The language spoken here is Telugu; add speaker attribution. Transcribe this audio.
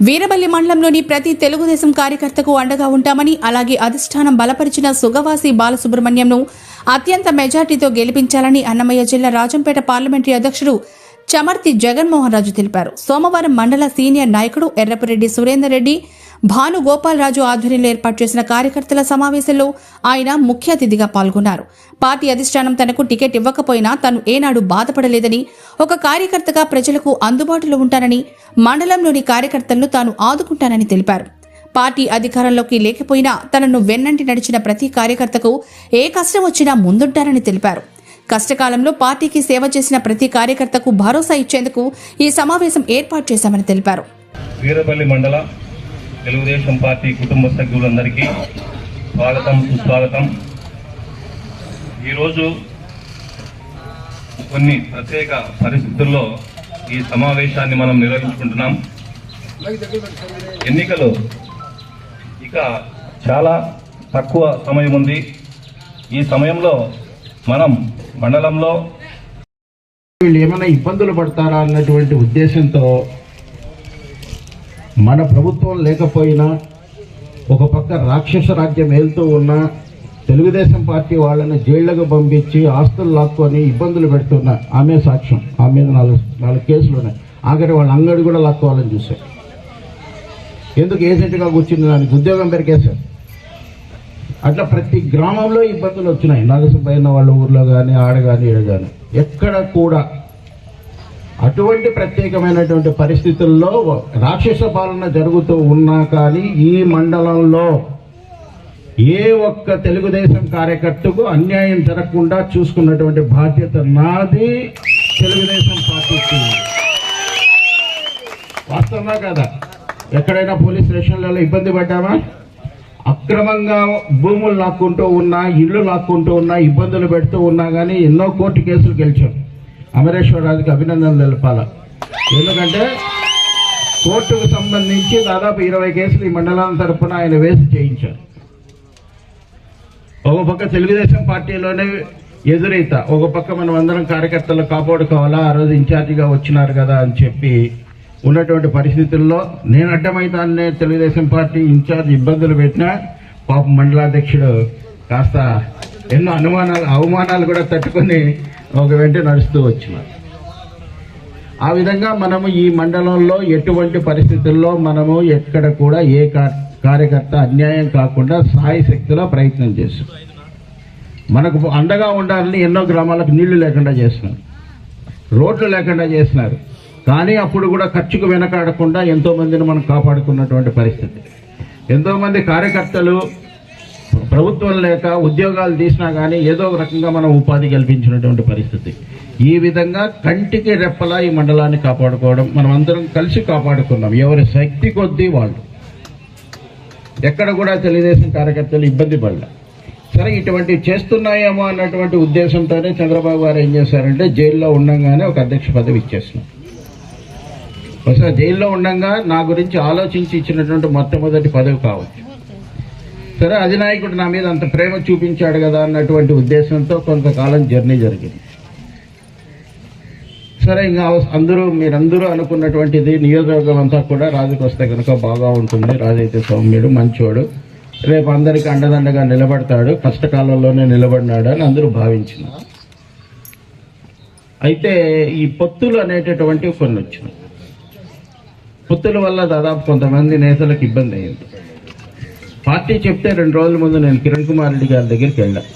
Speaker 1: వీరబల్లి మండలంలోని ప్రతి తెలుగుదేశం కార్యకర్తకు అండగా ఉంటామని అలాగే అధిష్టానం బలపరిచిన సుగవాసి బాలసుబ్రహ్మణ్యంను అత్యంత మెజార్టీతో గెలిపించాలని అన్నమయ్య జిల్లా రాజంపేట పార్లమెంటరీ అధ్యక్షుడు చమర్తి జగన్మోహన్ రాజు తెలిపారు. సోమవారం మండల సీనియర్ నాయకుడు ఎర్రపురెడ్డి సురేందర్ రెడ్డి భాను గోపాలరాజు ఆధ్వర్యంలో ఏర్పాటు చేసిన కార్యకర్తల సమావేశంలో ఆయన ముఖ్య అతిథిగా పాల్గొన్నారు. పార్టీ అధిష్టానం తనకు టికెట్ ఇవ్వకపోయినా తను ఏనాడు బాధపడలేదని ఒక కార్యకర్తగా ప్రజలకు అందుబాటులో ఉంటానని మండలంలోని కార్యకర్తలను తాను ఆదుకుంటానని తెలిపారు. పార్టీ అధికారంలోకి లేకపోయినా తనను వెన్నంటి నడిచిన ప్రతి కార్యకర్తకు ఏ కష్టం వచ్చినా ముందుంటారని తెలిపారు. కష్టకాలంలో పార్టీకి సేవ చేసిన ప్రతి కార్యకర్తకు భరోసా ఇచ్చేందుకు ఈ సమావేశం ఏర్పాటు చేశామని తెలిపారు.
Speaker 2: వీరపల్లి మండల తెలుగుదేశం పార్టీ కుటుంబ సభ్యులందరికీ స్వాగతం సుస్వాగతం. ఈరోజు కొన్ని ప్రత్యేక పరిస్థితుల్లో ఈ సమావేశాన్ని మనం నిర్వహించుకుంటున్నాం. ఎన్నికలు ఇక చాలా తక్కువ సమయం ఉంది. ఈ సమయంలో మనం మండలంలో
Speaker 3: వీళ్ళు ఏమైనా ఇబ్బందులు పడతారా అన్నటువంటి ఉద్దేశంతో మన ప్రభుత్వం లేకపోయినా ఒక పక్క రాక్షస రాజ్యం ఏళ్తూ ఉన్నా తెలుగుదేశం పార్టీ వాళ్ళని జైళ్ళకు పంపించి ఆస్తులు లాక్కొని ఇబ్బందులు పెడుతున్న ఆమె సాక్ష్యం. ఆమె మీద నాలుగు నాలుగు కేసులు ఉన్నాయి. ఆఖరి వాళ్ళ అంగడి కూడా లాక్కోవాలని చూశారు. ఎందుకు ఏజెంట్గా కూర్చుంది? దానికి ఉద్యోగం పెరిగేశారు అట్లా ప్రతి గ్రామంలో ఇబ్బందులు వచ్చినాయి. నాగసభైన వాళ్ళ ఊర్లో కానీ ఆడ కానీ ఈడ కానీ ఎక్కడ కూడా అటువంటి ప్రత్యేకమైనటువంటి పరిస్థితుల్లో రాక్షస పాలన జరుగుతూ ఉన్నా కానీ ఈ మండలంలో ఏ ఒక్క తెలుగుదేశం కార్యకర్తకు అన్యాయం జరగకుండా చూసుకున్నటువంటి బాధ్యత నాది తెలుగుదేశం పార్టీకి వాస్తవమా కదా? ఎక్కడైనా పోలీస్ స్టేషన్లలో ఇబ్బంది పడ్డామా? అక్రమంగా భూములు లాక్కుంటూ ఉన్నా ఇళ్ళు లాక్కుంటూ ఉన్నా ఇబ్బందులు పెడుతూ ఉన్నా కానీ ఎన్నో కోర్టు కేసులు గెలిచాం. అమరేశ్వరరాజుకి అభినందనలు తెలపాల. ఎందుకంటే కోర్టుకు సంబంధించి దాదాపు ఇరవై కేసులు ఈ మండలం తరఫున ఆయన వేసి చేయించారు. ఒక పక్క తెలుగుదేశం పార్టీలోనే ఎదురైత ఒక పక్క మనం అందరం కార్యకర్తలు కాపాడుకోవాలా ఆ రోజు ఇన్ఛార్జిగా వచ్చినారు కదా అని చెప్పి ఉన్నటువంటి పరిస్థితుల్లో నేను అడ్డమైతానే తెలుగుదేశం పార్టీ ఇన్ఛార్జ్ ఇబ్బందులు పెట్టినా పాప మండలాధ్యక్షుడు కాస్త ఎన్నో అనుమానాలు అవమానాలు కూడా తట్టుకొని ఒక వెంట నడుస్తూ వచ్చినారు ఆ విధంగా మనము ఈ మండలంలో ఎటువంటి పరిస్థితుల్లో మనము ఎక్కడ కూడా ఏ కార్యకర్త అన్యాయం కాకుండా సాయి శక్తిలో ప్రయత్నం చేస్తాం. మనకు అండగా ఉండాలని ఎన్నో గ్రామాలకు నీళ్ళు లేకుండా చేస్తున్నారు. రోడ్లు లేకుండా చేస్తున్నారు. కానీ అప్పుడు కూడా ఖర్చుకు వెనకాడకుండా ఎంతోమందిని మనం కాపాడుకున్నటువంటి పరిస్థితి. ఎంతోమంది కార్యకర్తలు ప్రభుత్వం లేక ఉద్యోగాలు తీసినా కానీ ఏదో ఒక రకంగా మనం ఉపాధి కల్పించినటువంటి పరిస్థితి. ఈ విధంగా కంటికి రెప్పలా ఈ మండలాన్ని కాపాడుకోవడం మనం అందరం కలిసి కాపాడుకున్నాం. ఎవరి శక్తి కొద్దీ వాళ్ళు. ఎక్కడ కూడా తెలుగుదేశం కార్యకర్తలు ఇబ్బంది పడలే. సరే ఇటువంటి చేస్తున్నాయేమో అన్నటువంటి ఉద్దేశంతోనే చంద్రబాబు గారు ఏం చేశారంటే జైల్లో ఉండంగానే ఒక అధ్యక్ష పదవి ఇచ్చేసినాం బహుశా జైల్లో ఉండంగా నా గురించి ఆలోచించి ఇచ్చినటువంటి మొట్టమొదటి పదవి కావచ్చు. సరే అధినాయకుడు నా మీద అంత ప్రేమ చూపించాడు కదా అన్నటువంటి ఉద్దేశంతో కొంతకాలం జర్నీ జరిగింది. సరే ఇంకా అందరూ మీరందరూ అనుకున్నటువంటిది నియోజకవర్గం అంతా కూడా రాజుకు వస్తే కనుక బాగా ఉంటుంది. రాజు అయితే సౌమ్యుడు మంచోడు. రేపు అందరికీ అండదండగా నిలబడతాడు. కష్టకాలంలోనే నిలబడినాడు అని అందరూ భావించినారు. అయితే ఈ పొత్తులు అనేటటువంటివి కొన్ని వచ్చినాయి. పొత్తుల వల్ల దాదాపు కొంతమంది నేతలకు ఇబ్బంది అయింది. పార్టీ చెప్తే రెండు రోజుల ముందు నేను కిరణ్ కుమార్ రెడ్డి గారి దగ్గరికి వెళ్ళాను